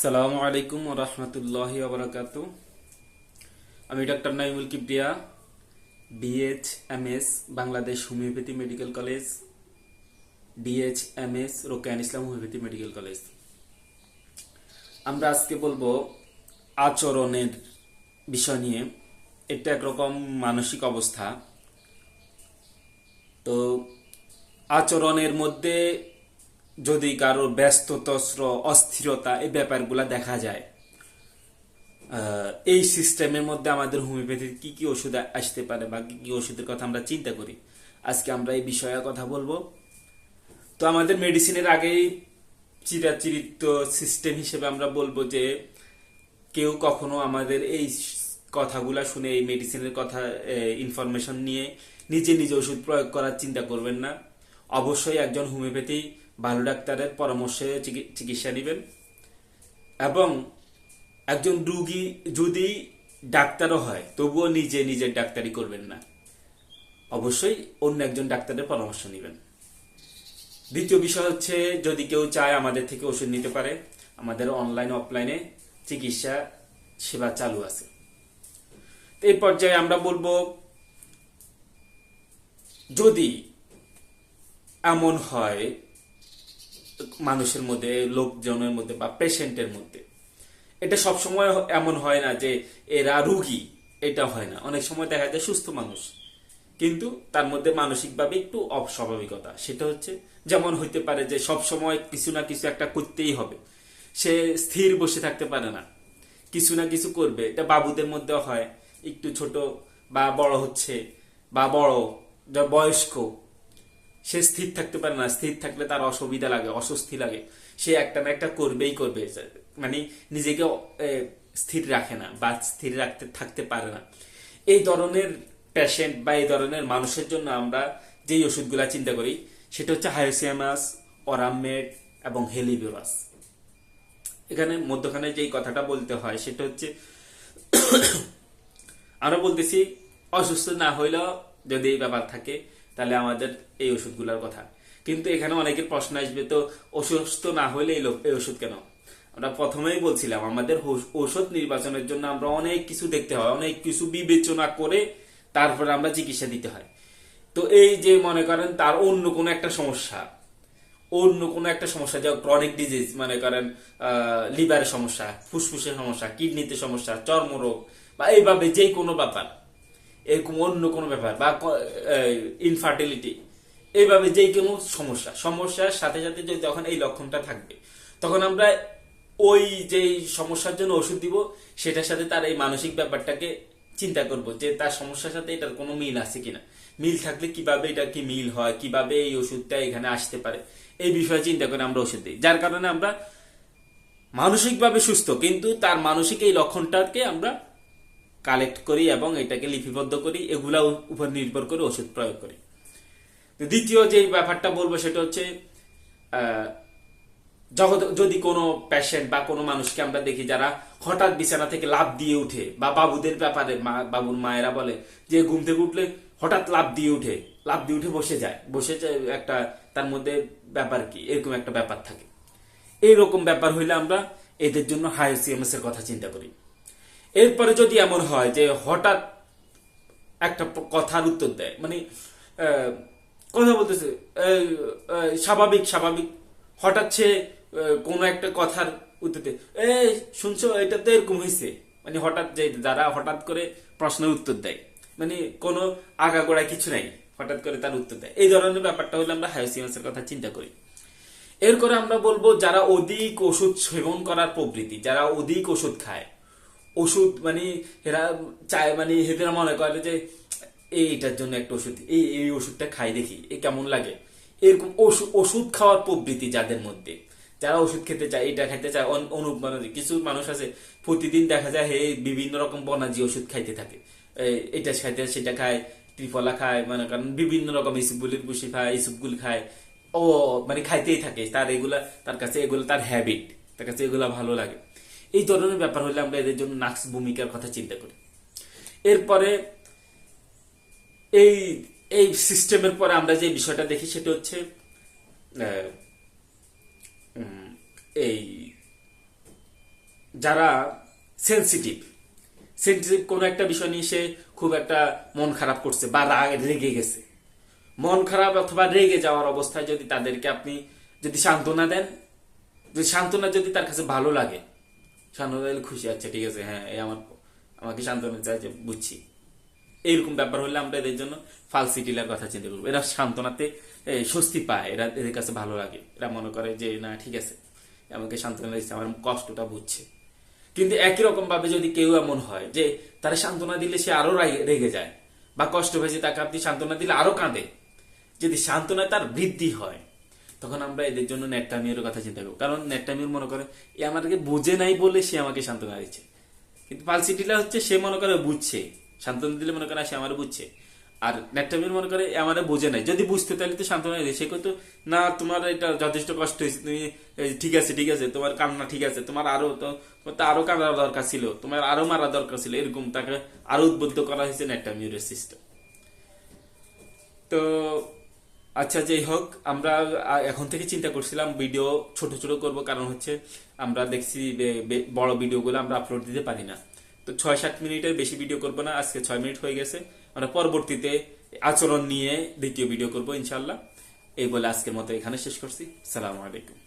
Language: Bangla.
সালামু আলাইকুম রহমতুল্লাহ আবরাকাত আমি doctor Naimul Kibria BH M S Bangladesh homeopathy medical college DH M S রোকেয়ান Islam homeopathy medical college. আমরা আজকে বলব আচরণের বিষয় নিয়ে। এটা একরকম মানসিক অবস্থা। তো আচরণের মধ্যে যদি কারও ব্যস্ততস্র, অস্থিরতা এই ব্যাপারগুলা দেখা যায় এই সিস্টেমের মধ্যে আমাদের হোমিওপ্যাথির কি কি ওষুধ আসতে পারে বা কি কি ওষুধের কথা আমরা চিন্তা করি? আজকে আমরা এই বিষয়ে কথা বলব। তো আমাদের মেডিসিনের আগেই চিরাচরিত সিস্টেম হিসেবে আমরা বলব যে, কেউ কখনো আমাদের এই কথাগুলা শুনে, এই মেডিসিনের কথা ইনফরমেশন নিয়ে নিজে নিজে ওষুধ প্রয়োগ করার চিন্তা করবেন না। অবশ্যই একজন হোমিওপ্যাথি ভালো ডাক্তারের পরামর্শে চিকি- চিকিৎসা নেবেন। এবং একজন রুগী যদি ডাক্তারও হয়, তবুও নিজে নিজের ডাক্তারি করবেন না। অবশ্যই অন্য একজন ডাক্তারের পরামর্শ নেবেন। দ্বিতীয় বিষয় হচ্ছে, যদি কেউ চায় আমাদের থেকে ওষুধ নিতে পারে, আমাদের অনলাইন অফলাইনে চিকিৎসা সেবা চালু আছে। এই পর্যায়ে আমরা বলব, যদি এমন হয় মানুষের মধ্যে, লোকজনের মধ্যে বা পেশেন্টের মধ্যে। এটা সব সময় এমন হয় না যে এরা রুগী, এটা হয় না। অনেক সময় দেখা যায় সুস্থ মানুষ, কিন্তু তার মধ্যে মানসিকভাবে একটু অস্বাভাবিকতা। সেটা হচ্ছে, যেমন হইতে পারে যে সব সময় কিছু না কিছু একটা করতেই হবে। সে স্থির বসে থাকতে পারে না। কিছু না কিছু করবে। এটা বাবুদের মধ্যে হয়। একটু ছোট বা বড় হচ্ছে বা বড় বয়স্ক সে স্থির থাকতে পারে না, স্থির থাকলে তার অসুবিধা লাগে, অস্বস্তি লাগে। সে একটা না একটা করবেই করবে মানে নিজেকে স্থির রাখে না বা স্থির রাখতে, থাকতে পারে না। এই ধরনের পেশেন্ট বা এই ধরনের মানুষের জন্য আমরা যেই ওষুধগুলা চিন্তা করি, সেটা হচ্ছে হায়োসিয়ামাস অরামমেড এবং হেলিবিরাস এখানে মধ্যখানে যেই কথাটা বলতে হয়, সেটা হচ্ছে আমরা বলতেছি, অসুস্থ না হইলেও যদি এই ব্যাপার থাকে তাহলে আমাদের এই ওষুধগুলোর কথা। কিন্তু এখানে অনেকের প্রশ্ন আসবে, তো অসুস্থ না হলে এই ওষুধ কেন? আমরা প্রথমেই বলছিলাম, আমাদের ওষুধ নির্বাচনের জন্য আমরা অনেক কিছু দেখতে হয়, অনেক কিছু বিবেচনা করে তারপরে আমরা চিকিৎসা দিতে হয়। তো এই যে মনে করেন তার অন্য কোনো একটা সমস্যা, অন্য কোনো একটা সমস্যা যেমন ক্রনিক ডিজিজ মনে করেন লিভারের সমস্যা, ফুসফুসের সমস্যা কিডনিতে সমস্যা, চর্মরোগ বা এইভাবে যে কোনো ব্যাপার। এরকম অন্য কোনো ব্যাপার বা ইনফার্টিলিটি এইভাবে যে কোনো সমস্যা। সমস্যার সাথে সাথে যদি যখন এই লক্ষণটা থাকবে, তখন আমরা ওই যে সমস্যার জন্য ওষুধ দিব, সেটার সাথে তার এই মানসিক ব্যাপারটাকে চিন্তা করব যে তার সমস্যার সাথে এটার কোনো মিল আছে কিনা। মিল থাকলে কীভাবে এটা কি মিল হয়, কীভাবে এই ওষুধটা এখানে আসতে পারে, এই বিষয়ে চিন্তা করে আমরা ওষুধ দিই। যার কারণে আমরা মানসিকভাবে সুস্থ, কিন্তু তার মানসিক এই লক্ষণটাকে আমরা কালেক্ট করি এবং এটাকে লিপিবদ্ধ করি, এগুলা উপর নির্ভর করে ওষুধ প্রয়োগ করি। তো দ্বিতীয় যে ব্যাপারটা বলব সেটা হচ্ছে যদি কোনো পেশেন্ট বা কোনো মানুষকে আমরা দেখি যারা হঠাৎ বিছানা থেকে লাভ দিয়ে উঠে বা বাবুদের ব্যাপারে মা, বাবুর মায়েরা বলে যে ঘুম থেকে উঠলে হঠাৎ লাভ দিয়ে উঠে লাভ দিয়ে উঠে বসে যায়। বসে যায় একটা, তার মধ্যে ব্যাপার কি? এরকম একটা ব্যাপার থাকে। এইরকম ব্যাপার হইলে আমরা এদের জন্য হাইসিএমএস এর কথা চিন্তা করি। এরপরে যদি এমন হয় যে হঠাৎ একটা কথার উত্তর দেয় মানে কথা বলতেছে স্বাভাবিক স্বাভাবিক, হঠাৎ সে কোনো একটা কথার উত্তর দেয় এই শুনছো, এটা তো এরকম হয়েছে মানে হঠাৎ যে যারা হঠাৎ করে প্রশ্নের উত্তর দেয় মানে কোনো আগাগোড়া কিছু নাই, হঠাৎ করে তার উত্তর দেয়। এই ধরনের ব্যাপারটা হলে আমরা হাইসিএমএস এর কথা চিন্তা করি। এরপরে আমরা বলব, যারা অধিক ওষুধ সেবন করার প্রবৃত্তি, যারা অধিক ওষুধ খায় ওষুধ মানে এরা চায় মানে এরা মনে করে যে এইটার জন্য একটা ওষুধ, এই এই ওষুধটা খাই দেখি, এ কেমন লাগে? এরকম ওষুধ ওষুধ খাওয়ার প্রবৃত্তি যাদের মধ্যে। যারা ওষুধ খেতে চায়, এটা খেতে চায়, অন- অনু মানে কিছু মানুষ আছে, প্রতিদিন দেখা যায়, হে, বিভিন্ন রকম বনাজি ওষুধ খাইতে থাকে। এটা খাইতে, সেটা খায়, ত্রিফলা খায় মানে কারণ বিভিন্ন রকম ইসুপগুলির বুসি খায় ইসুপগুল খায়। ও মানে খাইতেই থাকে, তার এগুলা, তার কাছে এগুলো, তার হ্যাবিট তার কাছে এগুলা ভালো লাগে। এই ধরনের ব্যাপার হলে আমরা এদের জন্য নাক্স ভূমিকার কথা চিন্তা করি। এরপরে এই এই সিস্টেমের পরে আমরা যে বিষয়টা দেখি সেটা হচ্ছে এই যারা সেন্সিটিভ সেন্সিটিভ কোনো একটা বিষয় নিয়ে সে খুব একটা মন খারাপ করছে বা রাগ রেগে গেছে। মন খারাপ অথবা রেগে যাওয়ার অবস্থায় যদি তাদেরকে আপনি যদি সান্ত্বনা দেন, যদি সান্ত্বনা যদি তার কাছে ভালো লাগে সান্ত্বনা খুশি আচ্ছা ঠিক আছে হ্যাঁ এই আমার, আমাকে সান্ত্বনা চাইছে বুঝছি। এইরকম ব্যাপার হলে আমরা এদের জন্য ফালসিটিলার কথা চিন্তা করব। এরা সান্ত্বনাতে স্বস্তি পায়, এরা এদের কাছে ভালো লাগে। এরা মনে করে যে, না, ঠিক আছে, আমাকে সান্ত্বনা দিচ্ছে আমার কষ্টটা বুঝছে। কিন্তু একই রকম ভাবে যদি কেউ এমন হয় যে, তারা সান্ত্বনা দিলে সে আরও রেগে যায়, বা কষ্ট হয়েছে তাকে আপনি সান্ত্বনা দিলে আরও কাঁদে। যদি সান্ত্বনায় তার বৃদ্ধি হয় তখন আমরা এদের জন্য নেটটামিয়ের কথা চিন্তা করব। কারণ নেটটামির মনে করে, এ আমাকে বোঝে নাই বলে সে আমাকে সান্ত্বনা দিচ্ছে। কিন্তু পালসিটিলা হচ্ছে, সে মনে করে বুঝছে। সান্ত্বনা দিলে মনে করে সে আমার বুঝছে। আর নেটটামির মনে করে আমার বোঝে নাই। যদি বুঝতে, তাহলে তো সান্ত্বনা দিলে। সে কিন্তু না, তোমার এটা যথেষ্ট কষ্ট হয়েছে, তুমি ঠিক আছে ঠিক আছে, তোমার কান্না ঠিক আছে, তোমার আরও তো আরও কান্না দরকার ছিল, তোমার আরও মারা দরকার ছিল। এরকম তাকে আরও উদ্বুদ্ধ করা হয়েছে নেটটামিউরের সিস্টেম তো আচ্ছা যাই হোক, আমরা এখন থেকে চিন্তা করছিলাম ভিডিও ছোট ছোট করব, কারণ হচ্ছে আমরা দেখছি বড় ভিডিওগুলো আমরা আপলোড দিতে পারি না। তো ছয় সাত মিনিটের বেশি ভিডিও করব না, আজকে ছয় মিনিট হয়ে গেছে। আমরা পরবর্তীতে আচরণ নিয়ে দ্বিতীয় ভিডিও করব ইনশাল্লাহ এই বলে আজকের মতো এখানে শেষ করছি। সালাম আলাইকুম।